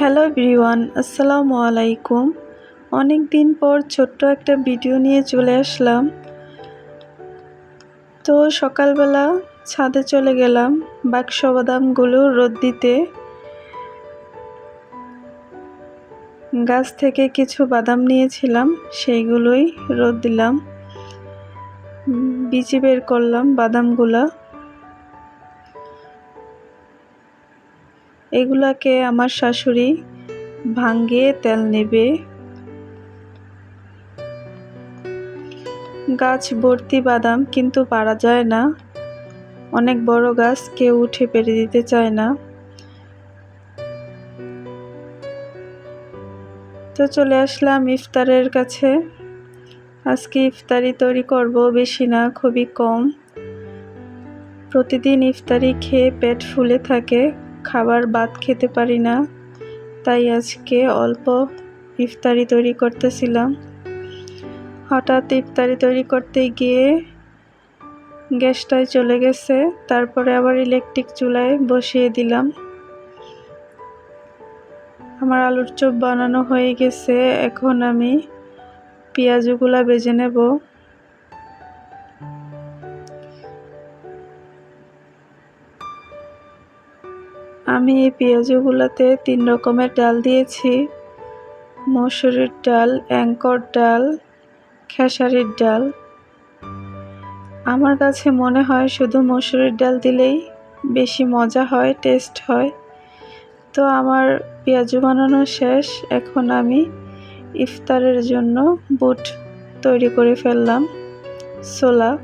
Hello everyone, আসসালামু আলাইকুম। অনেক দিন পর ছোট্ট একটা ভিডিও নিয়ে চলে আসলাম। তো সকালবেলা ছাদে চলে গেলাম বাক্স বাদামগুলো রোদ দিতে। গাছ থেকে কিছু বাদাম নিয়েছিলাম, সেইগুলোই রোদ দিলাম। বিচি বের করলাম বাদামগুলা। এগুলাকে আমার শাশুড়ি ভাঙ্গিয়ে তেল নেবে। গাছ, ভর্তি বাদাম কিন্তু পারা যায় না। অনেক বড় গাছ কেউ উঠে পেরে দিতে চায় না। তো চলে আসলাম ইফতারের কাছে। আজকে ইফতারি তৈরি করব বেশি না, খুবই কম। প্রতিদিন ইফতারি খেয়ে পেট ফুলে থাকে। খাবার বাদ খেতে পারি না। তাই আজকে অল্প ইফতারি তৈরি করতেছিলাম। হঠাৎ ইফতারি তৈরি করতে গিয়ে গ্যাসটায় চলে গেছে, তারপরে আবার ইলেকট্রিক চুলায় বসিয়ে দিলাম। আমার আলুর চপ বানানো হয়ে গেছে, এখন আমি পেঁয়াজগুলা বেজে নেব। আমি এই পেঁয়াজগুলোতে তিন রকমের ডাল দিয়েছি। মসুরির ডাল, অ্যাঙ্কর ডাল, খেসারির ডাল। আমার কাছে মনে হয় শুধু মসুরির ডাল দিলেই বেশি মজা হয়, টেস্ট হয়। তো আমার পেঁয়াজু বানানো শেষ। এখন আমি ইফতারের জন্য বুট তৈরি করে ফেললাম, ছোলা।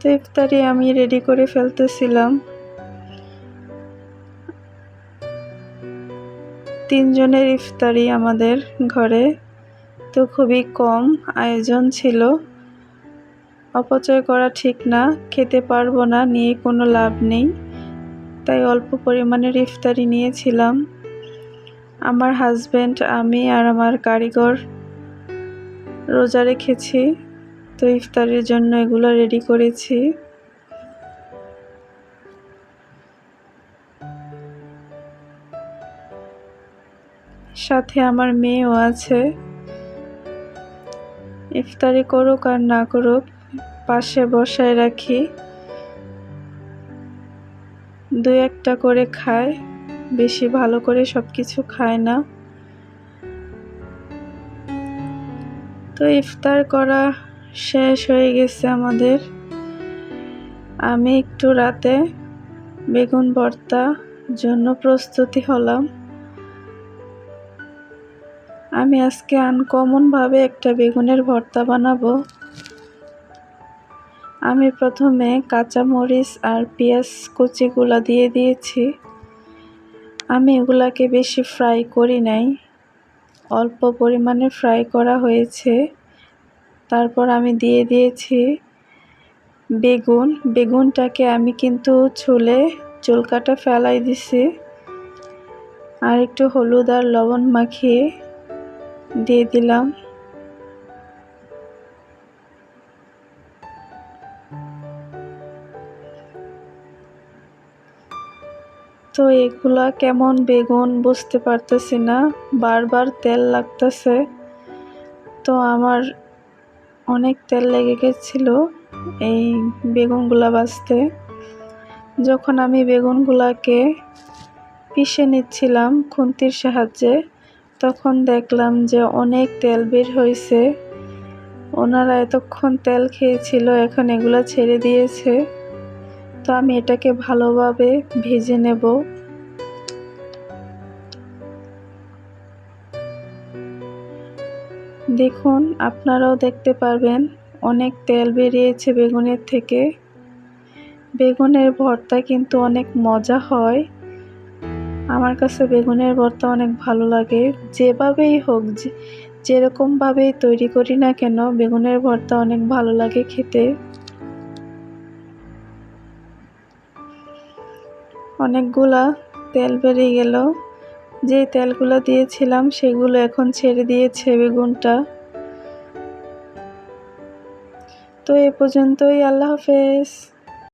তো ইফতারি আমি রেডি করে ফেলতেছিলাম। তিনজনের ইফতারি আমাদের ঘরে তো খুবই কম আয়োজন ছিল। অপচয় করা ঠিক না, খেতে পারব না, নিয়ে কোনো লাভ নেই। তাই অল্প পরিমাণের ইফতারি নিয়েছিলাম। আমার হাজব্যান্ড আমি আর আমার কারিগর রোজা রেখেছি। তো ইফতারের জন্য এগুলো রেডি করেছি। সাথে আমার মেয়েও আছে। ইফতারি করুক আর না করুক, পাশে বসায় রাখি। দু একটা করে খায়, বেশি ভালো করে সব কিছু খায় না। তো ইফতার করা শেষ হয়ে গেছে আমাদের। আমি একটু রাতে বেগুন ভর্তা জন্য প্রস্তুতি হলাম। আমি আজকে আনকমনভাবে একটা বেগুনের ভর্তা বানাবো। আমি প্রথমে কাঁচা মরিচ আর পেঁয়াজ কুচিগুলো দিয়ে দিয়েছি। আমি এগুলাকে বেশি ফ্রাই করি নাই। অল্প পরিমাণে ফ্রাই করা হয়েছে। তারপর আমি দিয়ে দিয়েছি বেগুন। বেগুনটাকে আমি কিন্তু ছুলে চুলকাটা ফেলাই দিছি। আর একটু হলুদ আর লবণ মাখিয়ে দিয়ে দিলাম। তো এগুলা কেমন বেগুন বুঝতে পারতেছি না, বারবার তেল লাগতেছে। তো আমার অনেক তেল লেগে গেছিল এই বেগুনগুলা বাছতে যখন আমি বেগুনগুলাকে পিষে নিচ্ছিলাম খুন্তির সাহায্যে তখন দেখলাম যে অনেক তেল বের হয়েছে। ওনারা এতক্ষণ তেল খেয়েছিল, এখন এগুলো ছেড়ে দিয়েছে। তো আমি এটাকে ভালোভাবে ভেজে নেব। দেখুন, আপনারাও দেখতে পারবেন, অনেক তেল বেরিয়েছে বেগুনের থেকে। বেগুনের ভর্তা কিন্তু অনেক মজা হয়। আমার কাছে বেগুনের ভর্তা অনেক ভালো লাগে। যেভাবেই হোক যেরকমভাবেই তৈরি করি না কেন, বেগুনের ভর্তা অনেক ভালো লাগে খেতে। অনেকগুলা তেল বেরিয়ে গেল। যে তেলগুলো দিয়েছিলাম, সেগুলো এখন ছেড়ে দিয়েছে বেগুনটা। তো এ পর্যন্তই, আল্লাহ হাফেজ।